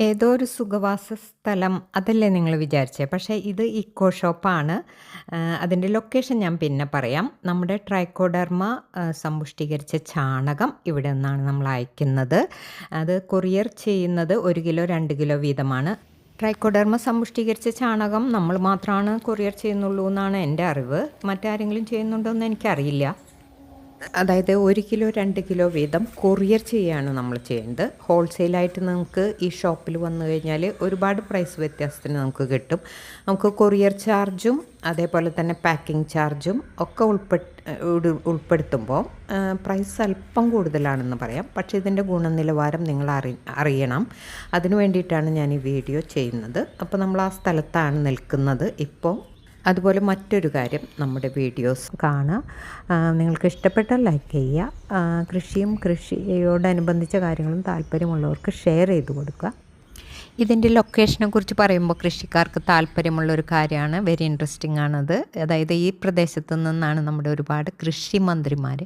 ഏതോ ഒരു സുഖവാസ സ്ഥലം അതല്ലേ നിങ്ങൾ വിചാരിച്ചേ? പക്ഷേ ഇത് ഇക്കോ ഷോപ്പാണ്. അതിന്റെ ലൊക്കേഷൻ ഞാൻ പിന്നെ പറയാം. നമ്മുടെ ട്രൈക്കോഡർമ സമ്പുഷ്ടീകരിച്ച ചാണകം ഇവിടെ നിന്നാണ് നമ്മൾ അയക്കുന്നത്. അത് കൊറിയർ ചെയ്യുന്നത് ഒരു കിലോ രണ്ട് കിലോ വീതമാണ്. ട്രൈക്കോഡർമ സമ്പുഷ്ടീകരിച്ച ചാണകം നമ്മൾ മാത്രമാണ് കൊറിയർ ചെയ്യുന്നുള്ളൂ എന്നാണ് എന്റെ അറിവ്. മറ്റാരെങ്കിലും ചെയ്യുന്നുണ്ടോ എന്ന് എനിക്കറിയില്ല. അതായത് ഒരു കിലോ രണ്ട് കിലോ വീതം കൊറിയർ ചെയ്യാണ് നമ്മൾ ചെയ്യേണ്ടത്. ഹോൾസെയിലായിട്ട് നമുക്ക് ഈ ഷോപ്പിൽ വന്നു കഴിഞ്ഞാൽ ഒരുപാട് പ്രൈസ് വ്യത്യാസത്തിന് നമുക്ക് കിട്ടും. നമുക്ക് കൊറിയർ ചാർജും അതേപോലെ തന്നെ പാക്കിംഗ് ചാർജും ഒക്കെ ഉൾപ്പെട്ട് ഉൾപ്പെടുത്തുമ്പോൾ പ്രൈസ് അല്പം കൂടുതലാണെന്ന് പറയാം. പക്ഷേ ഇതിന്റെ ഗുണനിലവാരം നിങ്ങൾ അറി അറിയണം. അതിനു വേണ്ടിയിട്ടാണ് ഞാൻ ഈ വീഡിയോ ചെയ്യുന്നത്. അപ്പോൾ നമ്മൾ ആ സ്ഥലത്താണ് നിൽക്കുന്നത് ഇപ്പോൾ. അതുപോലെ മറ്റൊരു കാര്യം നമ്മുടെ വീഡിയോസ് കാണുക നിങ്ങൾക്ക് ഇഷ്ടപ്പെട്ടാൽ ലൈക്ക് ചെയ്യുക. കൃഷിയും കൃഷിയോടനുബന്ധിച്ച കാര്യങ്ങളും താല്പര്യമുള്ളവർക്ക് ഷെയർ ചെയ്ത് കൊടുക്കുക. ഇതിന്റെ ലൊക്കേഷനെ കുറിച്ച് പറയുമ്പോൾ കൃഷിക്കാർക്ക് താല്പര്യമുള്ള ഒരു കാര്യമാണ്. വെരി ഇൻട്രസ്റ്റിംഗ് ആണത്. അതായത് ഈ പ്രദേശത്തു നിന്നാണ് നമ്മുടെ ഒരുപാട് കൃഷി മന്ത്രിമാർ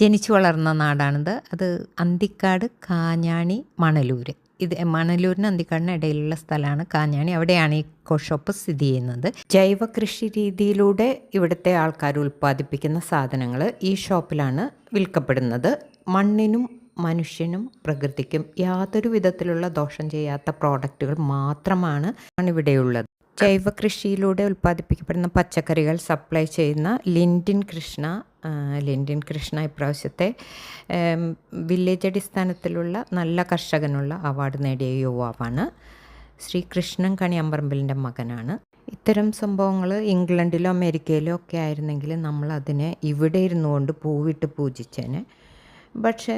ജനിച്ചു വളർന്ന നാടാണിത്. അത് അന്തിക്കാട് കാഞ്ഞാണി മണലൂർ ഇത് മണലൂരിന് അന്തിക്കാടിന് ഇടയിലുള്ള സ്ഥലമാണ്. കാഞ്ഞാണി. അവിടെയാണ് ഈ കോഷോപ്പ് സ്ഥിതി ചെയ്യുന്നത്. ജൈവ കൃഷി രീതിയിലൂടെ ഇവിടുത്തെ ആൾക്കാർ ഉൽപ്പാദിപ്പിക്കുന്ന സാധനങ്ങൾ ഈ ഷോപ്പിലാണ് വിൽക്കപ്പെടുന്നത്. മണ്ണിനും മനുഷ്യനും പ്രകൃതിക്കും യാതൊരു വിധത്തിലുള്ള ദോഷം ചെയ്യാത്ത പ്രോഡക്റ്റുകൾ മാത്രമാണ് ഇവിടെയുള്ളത്. ജൈവ കൃഷിയിലൂടെ ഉൽപ്പാദിപ്പിക്കപ്പെടുന്ന പച്ചക്കറികൾ സപ്ലൈ ചെയ്യുന്ന ലിൻഡിൻ കൃഷ്ണ ലിൻഡിൻ കൃഷ്ണ ഇപ്രാവശ്യത്തെ വില്ലേജ് അടിസ്ഥാനത്തിലുള്ള നല്ല കർഷകനുള്ള അവാർഡ് നേടിയ യുവാവാണ്. ശ്രീ കൃഷ്ണൻ കണിയമ്പറമ്പലിന്റെ മകനാണ്. ഇത്തരം സംഭവങ്ങൾ ഇംഗ്ലണ്ടിലോ അമേരിക്കയിലോ ഒക്കെ ആയിരുന്നെങ്കിൽ നമ്മൾ അതിനെ ഇവിടെ ഇരുന്നു കൊണ്ട് പൂവിട്ട് പൂജിച്ചേനെ. പക്ഷേ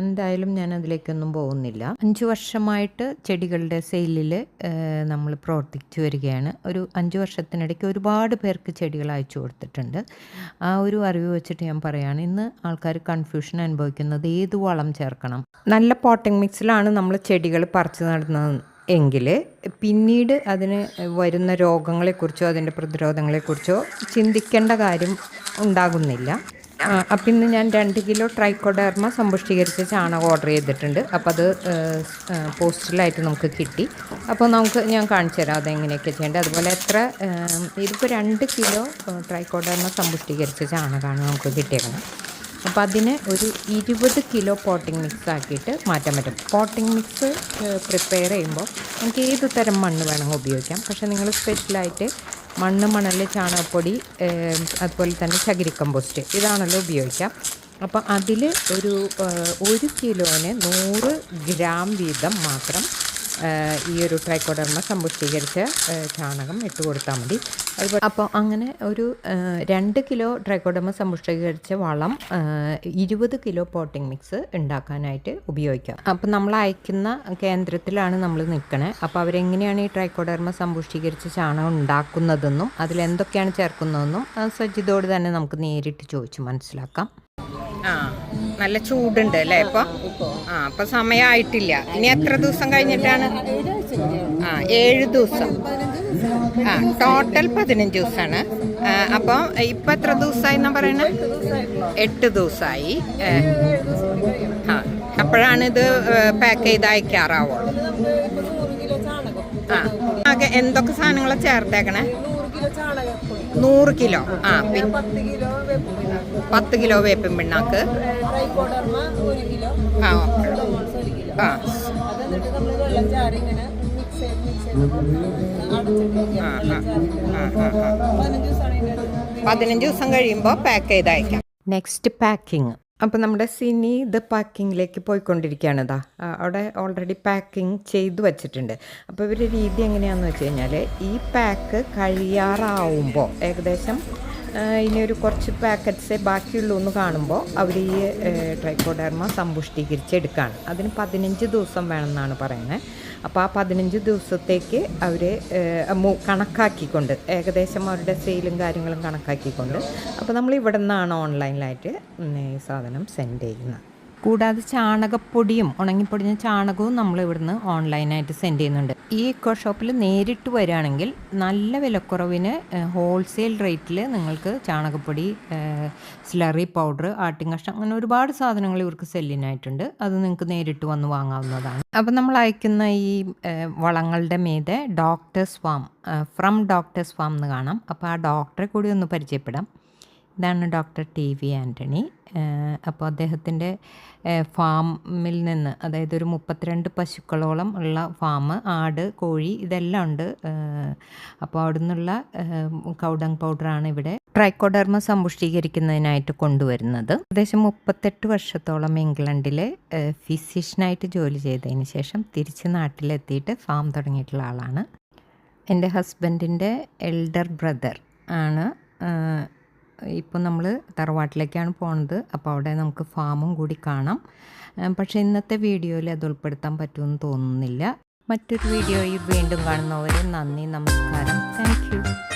എന്തായാലും ഞാൻ അതിലേക്കൊന്നും പോകുന്നില്ല. അഞ്ച് വർഷമായിട്ട് ചെടികളുടെ സെയിലിൽ നമ്മൾ പ്രവർത്തിച്ചു വരികയാണ്. ഒരു അഞ്ച് വർഷത്തിനിടയ്ക്ക് ഒരുപാട് പേർക്ക് ചെടികൾ അയച്ചു കൊടുത്തിട്ടുണ്ട്. ആ ഒരു അറിവ് വെച്ചിട്ട് ഞാൻ പറയുകയാണ് ഇന്ന് ആൾക്കാർ കൺഫ്യൂഷൻ അനുഭവിക്കുന്നത് ഏത് വളം ചേർക്കണം? നല്ല പോട്ടിംഗ് മിക്സിലാണ് നമ്മൾ ചെടികൾ പറിച്ചു നടുന്നത് എങ്കിൽ പിന്നീട് അതിന് വരുന്ന രോഗങ്ങളെക്കുറിച്ചോ അതിന്റെ പ്രതിരോധങ്ങളെക്കുറിച്ചോ ചിന്തിക്കേണ്ട കാര്യം ഉണ്ടാകുന്നില്ല. അപ്പം ഇന്ന് ഞാൻ രണ്ട് കിലോ ട്രൈക്കോഡർമ സമ്പുഷ്ടീകരിച്ച ചാണകം ഓർഡർ ചെയ്തിട്ടുണ്ട്. അപ്പോൾ അത് പോസ്റ്റലായിട്ട് നമുക്ക് കിട്ടി. അപ്പോൾ നമുക്ക് ഞാൻ കാണിച്ചു തരാം അതെങ്ങനെയൊക്കെ ചെയ്യേണ്ടത്. അതുപോലെ എത്ര ഇതിപ്പോൾ രണ്ട് കിലോ ട്രൈക്കോഡർമ സമ്പുഷ്ടീകരിച്ച ചാണകമാണ് നമുക്ക് കിട്ടിയേക്കുന്നത്. അപ്പോൾ അതിനെ ഒരു ഇരുപത് കിലോ പോട്ടിംഗ് മിക്സ് ആക്കിയിട്ട് മാറ്റാൻ പറ്റും. പോട്ടിംഗ് മിക്സ് പ്രിപ്പയർ ചെയ്യുമ്പോൾ നമുക്ക് ഏത് തരം മണ്ണ് വേണമെങ്കിൽ ഉപയോഗിക്കാം. പക്ഷേ നിങ്ങൾ സ്പെഷ്യലായിട്ട് മണ്ണ് മണൽ ചാണകപ്പൊടി അതുപോലെ തന്നെ ചകിരി കമ്പോസ്റ്റ് ഇതാണല്ലോ ഉപയോഗിക്കാം. അപ്പോൾ അതിൽ ഒരു ഒരു കിലോന് നൂറ് ഗ്രാം വീതം മാത്രം ഈ ഒരു ട്രൈക്കോഡർമ സമ്പുഷ്ടീകരിച്ച ചാണകം ഇട്ട് കൊടുത്താൽ മതി. അതുപോലെ അപ്പോൾ അങ്ങനെ ഒരു രണ്ട് കിലോ ട്രൈക്കോഡർമ സമ്പുഷ്ടീകരിച്ച വളം ഇരുപത് കിലോ പോട്ടിംഗ് മിക്സ് ഉണ്ടാക്കാനായിട്ട് ഉപയോഗിക്കാം. അപ്പോൾ നമ്മൾ അയക്കുന്ന കേന്ദ്രത്തിലാണ് നമ്മൾ നിൽക്കണേ. അപ്പോൾ അവരെങ്ങനെയാണ് ഈ ട്രൈക്കോഡർമ സമ്പുഷ്ടീകരിച്ച ചാണകം ഉണ്ടാക്കുന്നതെന്നും അതിലെന്തൊക്കെയാണ് ചേർക്കുന്നതെന്നും സജ്ജിതോട് തന്നെ നമുക്ക് നേരിട്ട് ചോദിച്ച് മനസ്സിലാക്കാം. ആ നല്ല ചൂടുണ്ട് അല്ലേ ഇപ്പൊ? ആ അപ്പൊ സമയമായിട്ടില്ല ഇനി എത്ര ദിവസം കഴിഞ്ഞിട്ടാണ്? ആ ഏഴ് ദിവസം. ആ ടോട്ടൽ പതിനഞ്ച് ദിവസമാണ് അപ്പോൾ ഇപ്പം എത്ര ദിവസമായി എന്നാ പറയണ? എട്ട് ദിവസമായി ആ അപ്പോഴാണ് ഇത് പാക്ക് ചെയ്ത് അയക്കാറാവുള്ളൂ. ആ ആകെ എന്തൊക്കെ സാധനങ്ങളാണ് ചേർത്തേക്കണേ? നൂറ് കിലോ. ആ പത്ത് കിലോ വേപ്പിൻ പിണ്ണാക്ക് ആ. ആ. പതിനഞ്ച് ദിവസം കഴിയുമ്പോൾ പാക്ക് ചെയ്ത് അയക്കാം നെക്സ്റ്റ് പാക്കിംഗ് അപ്പോൾ നമ്മുടെ സിനി ഇത് പാക്കിങ്ങിലേക്ക് പോയിക്കൊണ്ടിരിക്കുകയാണ് ഇതാ അവിടെ ഓൾറെഡി പാക്കിംഗ് ചെയ്തു വച്ചിട്ടുണ്ട്. അപ്പോൾ ഇവരുടെ രീതി എങ്ങനെയാണെന്ന് വെച്ച് കഴിഞ്ഞാൽ ഈ പാക്ക് കഴിയാറാവുമ്പോൾ ഏകദേശം ഇനി ഒരു കുറച്ച് പാക്കറ്റ്സ് ബാക്കിയുള്ളൂ എന്ന് കാണുമ്പോൾ അവർ ഈ ട്രൈക്കോഡർമ സമ്പുഷ്ടീകരിച്ചെടുക്കുകയാണ് അതിന് പതിനഞ്ച് ദിവസം വേണമെന്നാണ് പറയുന്നത് അപ്പോൾ ആ പതിനഞ്ച് ദിവസത്തേക്ക് അവർ കണക്കാക്കിക്കൊണ്ട് ഏകദേശം അവരുടെ സെയിലും കാര്യങ്ങളും കണക്കാക്കിക്കൊണ്ട് അപ്പോൾ നമ്മൾ ഇവിടെ നിന്നാണ് ഓൺലൈനിലായിട്ട് ഈ സാധനം സെൻഡ് ചെയ്യുന്നത്. കൂടാതെ ചാണകപ്പൊടിയും ഉണങ്ങിപ്പൊടിഞ്ഞ ചാണകവും നമ്മൾ ഇവിടുന്ന് ഓൺലൈനായിട്ട് സെൻഡ് ചെയ്യുന്നുണ്ട്. ഈ ഇക്കോ ഷോപ്പിൽ നേരിട്ട് വരികയാണെങ്കിൽ നല്ല വിലക്കുറവിന് ഹോൾസെയിൽ റേറ്റിൽ നിങ്ങൾക്ക് ചാണകപ്പൊടി സ്ലറി പൗഡർ ആട്ടിൻ കഷ്ണം അങ്ങനെ ഒരുപാട് സാധനങ്ങൾ ഇവർക്ക് സെല്ലിനായിട്ടുണ്ട് അത് നിങ്ങൾക്ക് നേരിട്ട് വന്ന് വാങ്ങാവുന്നതാണ്. അപ്പോൾ നമ്മൾ അയക്കുന്ന ഈ വളങ്ങളുടെ മീതെ doctors farm from doctors farm എന്ന് കാണാം. അപ്പോൾ ആ ഡോക്ടറെ കൂടി ഒന്ന് പരിചയപ്പെടാം. ഇതാണ് ഡോക്ടർ ടി വി ആന്റണി അപ്പോൾ അദ്ദേഹത്തിന്റെ ഫാമിൽ നിന്ന് അതായത് ഒരു മുപ്പത്തിരണ്ട് പശുക്കളോളം ഉള്ള ഫാം ആട് കോഴി ഇതെല്ലാം ഉണ്ട്. അപ്പോൾ അവിടെ നിന്നുള്ള കൗഡങ് പൗഡറാണ് ഇവിടെ ട്രൈക്കോഡർമ സമ്പുഷ്ടീകരിക്കുന്നതിനായിട്ട് കൊണ്ടുവരുന്നത്. ഏകദേശം മുപ്പത്തെട്ട് വർഷത്തോളം ഇംഗ്ലണ്ടിൽ ഫിസിഷ്യനായിട്ട് ജോലി ചെയ്തതിന് ശേഷം തിരിച്ച് നാട്ടിലെത്തിയിട്ട് ഫാം തുടങ്ങിയിട്ടുള്ള ആളാണ്. എന്റെ ഹസ്ബൻഡിന്റെ എൽഡർ ബ്രദർ ആണ്. ഇപ്പോൾ നമ്മൾ തറവാട്ടിലേക്കാണ് പോണത്. അപ്പോൾ അവിടെ നമുക്ക് ഫാമും കൂടി കാണാം. പക്ഷേ ഇന്നത്തെ വീഡിയോയിൽ അത് ഉൾപ്പെടുത്താൻ പറ്റുമെന്ന് തോന്നുന്നില്ല. മറ്റൊരു വീഡിയോയിൽ വീണ്ടും കാണുന്നവരെ നന്ദി നമസ്കാരം. താങ്ക്